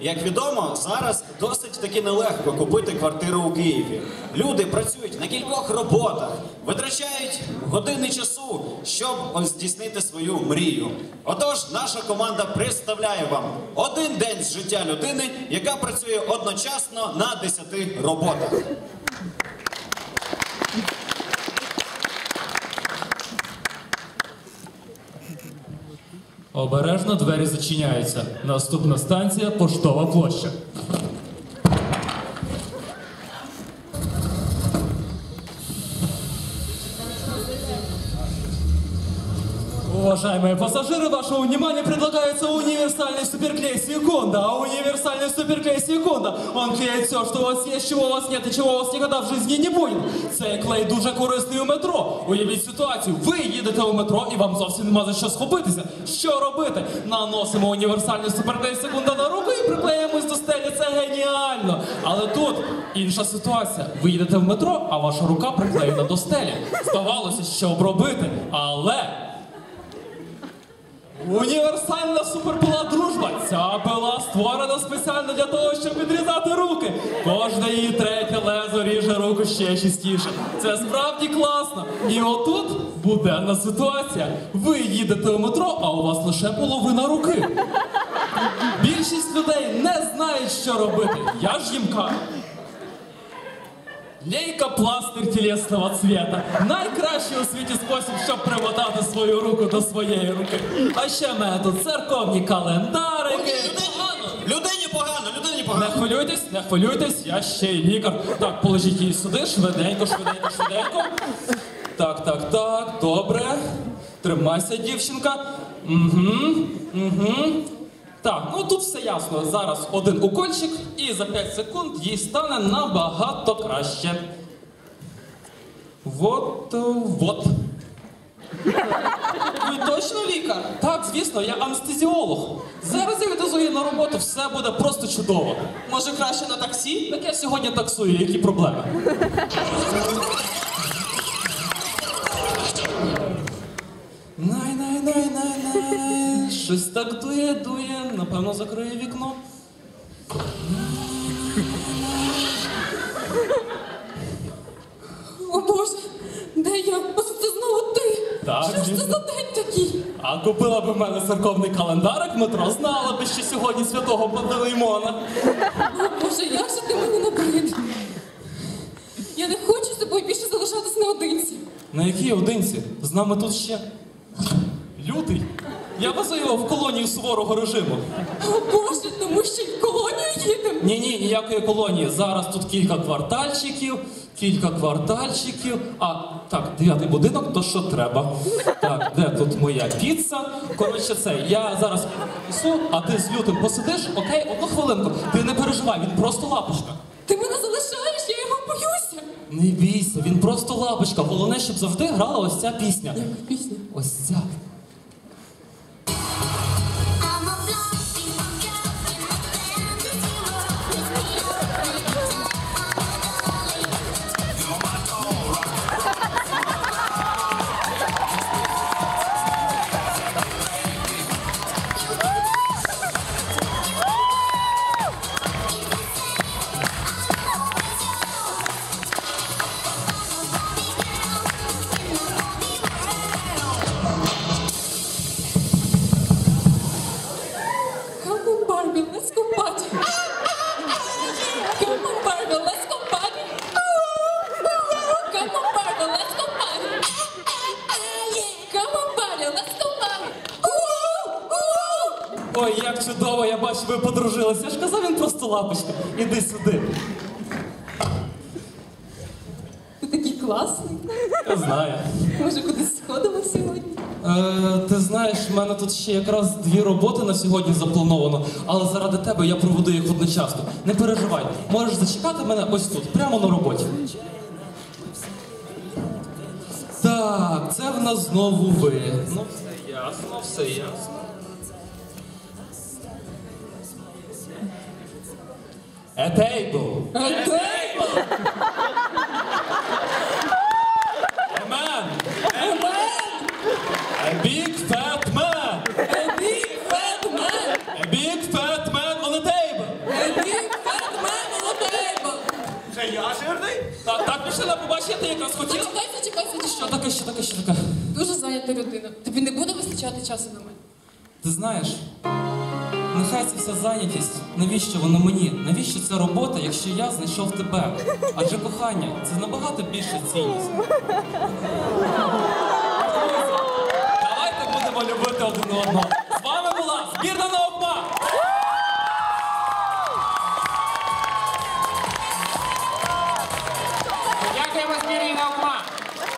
Як відомо, зараз досить таки нелегко купити квартиру у Києві. Люди працюють на кількох роботах, витрачають години часу, щоб здійснити свою мрію. Отож, наша команда представляє вам один день з життя людини, яка працює одночасно на 10 роботах. Обережно двері зачиняються. Наступна станція поштова площа. Уважаемые пассажиры, вашему вниманию предлагается универсальный суперклей Секунда. А универсальный суперклей Секунда, он клеїть все, що у вас є, чого у вас нет і чого у вас ніколи в житті не буде. Цей клей дуже корисний у метро. Уявіть ситуацію, ви їдете у метро і вам зовсім нема за що схопитися. Що робити? Наносимо універсальний суперклей Секунда на руку і приклеїмось до стелі. Це геніально. Але тут інша ситуація. Ви їдете в метро, а ваша рука приклеєна до стелі. Здавалося, що б робити, але. Універсальна суперпила дружба. Ця пила створена спеціально для того, щоб відрізати руки. Кожне її третє лезо ріже руку ще частіше. Це справді класно. І отут буденна ситуація. Ви їдете у метро, а у вас лише половина руки. Більшість людей не знають, що робити. Я ж їм кажу. Лейкопластир тілесного цвета. Найкращий у світі спосіб, щоб примотати свою руку до своєї руки. А ще мене тут церковні календарики. Людині погано, людині Не погано. хвилюйтесь, не хвилюйтесь, я ще й лікар. Так, положіть її сюди, швиденько, швиденько, швиденько. Так, так, так, добре. Тримайся, дівчинка. Угу, угу. Так, ну тут все ясно. Зараз один укольчик, і за 5 секунд їй стане набагато краще. Вот, е, вот. Ви точно лікар? Так, звісно, я анестезіолог. Зараз я відвезу її на роботу, все буде просто чудово. Може краще на таксі? Так я сьогодні таксую, які проблеми? Най, най, най, най, най. Щось так дує, дує. Напевно, закриє вікно. О Боже, де я? Оце це знову ти. Так, Що ж це за день такий? А купила б в мене церковний календарик метро, знала би, що сьогодні святого Пантелеймона. О Боже, як же ти мені набрид? Я не хочу з тобою більше залишатись наодинці. На якій одинці? З нами тут ще. Я везу його в колонію суворого режиму. О Боже, тому що й в колонію їдемо. Ні, ні, ніякої колонії. Зараз тут кілька квартальчиків, кілька квартальчиків. А так, дев'ятий будинок, то що треба. Так, де тут моя піца? Коротше, це я зараз несу, а ти з лютим посидиш, окей, одну хвилинку. Ти не переживай, він просто лапочка. Ти мене залишаєш, я його боюся. Не бійся, він просто лапочка. Головне, щоб завжди грала ось ця пісня. Яка пісня? Ось ця. Ой, як чудово, я бачу, ви подружилися. Я ж казав, він просто лапочка. Іди сюди. Ти такий класний. Я знаю. Може, кудись сходимо сьогодні? Е, ти знаєш, в мене тут ще якраз дві роботи на сьогодні заплановано, але заради тебе я проведу їх одночасно. Не переживай, можеш зачекати мене ось тут, прямо на роботі. Так, це в нас знову ви. Ну, все ясно, все ясно. A table. A table. a man. A man. A big fat man. A big fat man. A big fat man on the table. A big fat man on the table. Це я жирний? Так, так пішла побачити, якраз хотіла. Чекайте, ну, чекайте, що таке, що таке, що таке. Дуже зайнята людина. Тобі не буде вистачати часу на мене. Ти знаєш нехай це вся зайнятість. Навіщо воно мені? Навіщо ця робота, якщо я знайшов тебе? Адже кохання це набагато більша цінність. Давайте будемо любити один одного. З вами була збірна нового